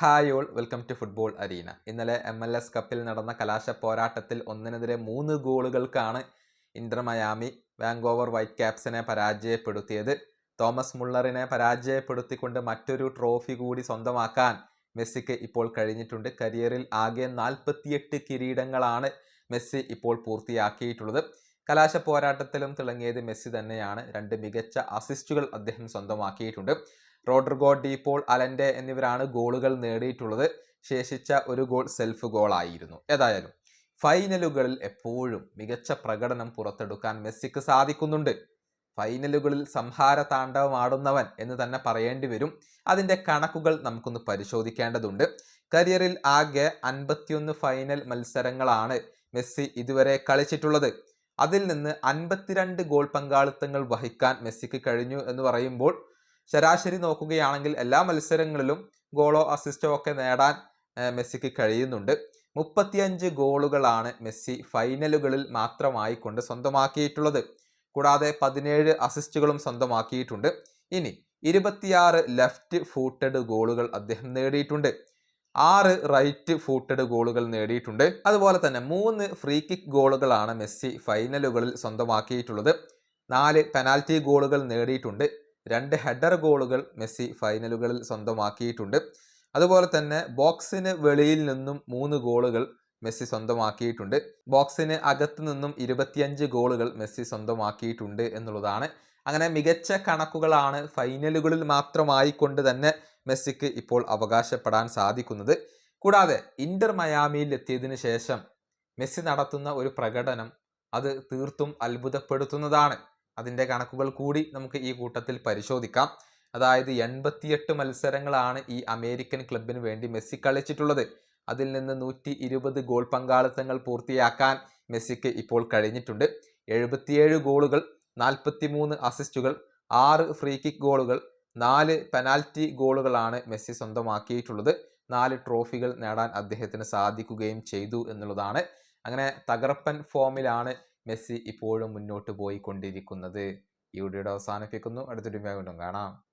Hi all welcome to football arena. ഇന്നലെ M L S കപ്പിൽ നടന്ന കലാശ പോരാട്ടത്തിൽ ഒന്നിനെതിരെ മൂന്ന് ഗോളുകൾക്കാണ് ഇന്റർ മയാമി വാങ്കോവർ വൈറ്റ് ക്യാപ്സിനെ പരാജയപ്പെടുത്തിയത്. തോമസ് മുള്ളറിനെ പരാജയപ്പെടുത്തിക്കൊണ്ട് മറ്റൊരു ട്രോഫി കൂടി സ്വന്തമാക്കാൻ മെസ്സിക്ക് ഇപ്പോൾ കഴിഞ്ഞിട്ടുണ്ട്. കരിയറിൽ ആകെ നാൽപ്പത്തിയെട്ട് കിരീടങ്ങളാണ് മെസ്സി ഇപ്പോൾ പൂർത്തിയാക്കിയിട്ടുള്ളത്. കലാശ പോരാട്ടത്തിലും തിളങ്ങിയത് മെസ്സി തന്നെയാണ്. രണ്ട് മികച്ച അസിസ്റ്റുകൾ അദ്ദേഹം സ്വന്തമാക്കിയിട്ടുണ്ട്. റോഡ്രിഗോ ഡീപോൾ അലൻഡെ എന്നിവരാണ് ഗോളുകൾ നേടിയിട്ടുള്ളത്. ശേഷിച്ച ഒരു ഗോൾ സെൽഫ് ഗോളായിരുന്നു. ഏതായാലും ഫൈനലുകളിൽ എപ്പോഴും മികച്ച പ്രകടനം പുറത്തെടുക്കാൻ മെസ്സിക്ക് സാധിക്കുന്നുണ്ട്. ഫൈനലുകളിൽ സംഹാര താണ്ഡവമാടുന്നവൻ എന്ന് തന്നെ പറയേണ്ടി വരും. അതിന്റെ കണക്കുകൾ നമുക്കൊന്ന് പരിശോധിക്കേണ്ടതുണ്ട്. കരിയറിൽ ആകെ അൻപത്തിയൊന്ന് ഫൈനൽ മത്സരങ്ങളാണ് മെസ്സി ഇതുവരെ കളിച്ചിട്ടുള്ളത്. അതിൽ നിന്ന് അൻപത്തിരണ്ട് ഗോൾ പങ്കാളിത്തങ്ങൾ വഹിക്കാൻ മെസ്സിക്ക് കഴിഞ്ഞു എന്ന് പറയുമ്പോൾ ശരാശരി നോക്കുകയാണെങ്കിൽ എല്ലാ മത്സരങ്ങളിലും ഗോളോ അസിസ്റ്റോ ഒക്കെ നേടാൻ മെസ്സിക്ക് കഴിയുന്നുണ്ട്. മുപ്പത്തിയഞ്ച് ഗോളുകളാണ് മെസ്സി ഫൈനലുകളിൽ മാത്രമായി കൊണ്ട് സ്വന്തമാക്കിയിട്ടുള്ളത്. കൂടാതെ പതിനേഴ് അസിസ്റ്റുകളും സ്വന്തമാക്കിയിട്ടുണ്ട്. ഇനി ഇരുപത്തിയാറ് ലെഫ്റ്റ് ഫൂട്ടഡ് ഗോളുകൾ അദ്ദേഹം നേടിയിട്ടുണ്ട്. ആറ് റൈറ്റ് ഫൂട്ടഡ് ഗോളുകൾ നേടിയിട്ടുണ്ട്. അതുപോലെ തന്നെ മൂന്ന് ഫ്രീ കിക്ക് ഗോളുകളാണ് മെസ്സി ഫൈനലുകളിൽ സ്വന്തമാക്കിയിട്ടുള്ളത്. നാല് പെനാൽറ്റി ഗോളുകൾ നേടിയിട്ടുണ്ട്. രണ്ട് ഹെഡർ ഗോളുകൾ മെസ്സി ഫൈനലുകളിൽ സ്വന്തമാക്കിയിട്ടുണ്ട്. അതുപോലെ തന്നെ ബോക്സിന് വെളിയിൽ നിന്നും മൂന്ന് ഗോളുകൾ മെസ്സി സ്വന്തമാക്കിയിട്ടുണ്ട്. ബോക്സിന് അകത്ത് നിന്നും ഇരുപത്തിയഞ്ച് ഗോളുകൾ മെസ്സി സ്വന്തമാക്കിയിട്ടുണ്ട് എന്നുള്ളതാണ്. അങ്ങനെ മികച്ച കണക്കുകളാണ് ഫൈനലുകളിൽ മാത്രമായി കൊണ്ട് തന്നെ മെസ്സിക്ക് ഇപ്പോൾ അവകാശപ്പെടാൻ സാധിക്കുന്നത്. കൂടാതെ ഇന്റർ മയാമിയിൽ എത്തിയതിനു ശേഷം മെസ്സി നടത്തുന്ന ഒരു പ്രകടനം അത് തീർത്തും അത്ഭുതപ്പെടുത്തുന്നതാണ്. അതിന്റെ കണക്കുകൾ കൂടി നമുക്ക് ഈ കൂട്ടത്തിൽ പരിശോധിക്കാം. അതായത് എൺപത്തിയെട്ട് മത്സരങ്ങളാണ് ഈ അമേരിക്കൻ ക്ലബിന് വേണ്ടി മെസ്സി കളിച്ചിട്ടുള്ളത്. അതിൽ നിന്ന് നൂറ്റി ഇരുപത് ഗോൾ പങ്കാളിത്തങ്ങൾ പൂർത്തിയാക്കാൻ മെസ്സിക്ക് ഇപ്പോൾ കഴിഞ്ഞിട്ടുണ്ട്. എഴുപത്തിയേഴ് ഗോളുകൾ നാൽപ്പത്തിമൂന്ന് അസിസ്റ്റുകൾ ആറ് ഫ്രീ കിക്ക് ഗോളുകൾ നാല് പെനാൽറ്റി ഗോളുകളാണ് മെസ്സി സ്വന്തമാക്കിയിട്ടുള്ളത്. നാല് ട്രോഫികൾ നേടാൻ അദ്ദേഹത്തിന് സാധിക്കുകയും ചെയ്തു എന്നുള്ളതാണ്. അങ്ങനെ തകർപ്പൻ ഫോമിലാണ് മെസ്സി ഇപ്പോഴും മുന്നോട്ട് പോയിക്കൊണ്ടിരിക്കുന്നത്. ഈ വീഡിയോയുടെ അവസാനിപ്പിക്കുന്നു. അടുത്തൊരു വീണ്ടും കാണാം.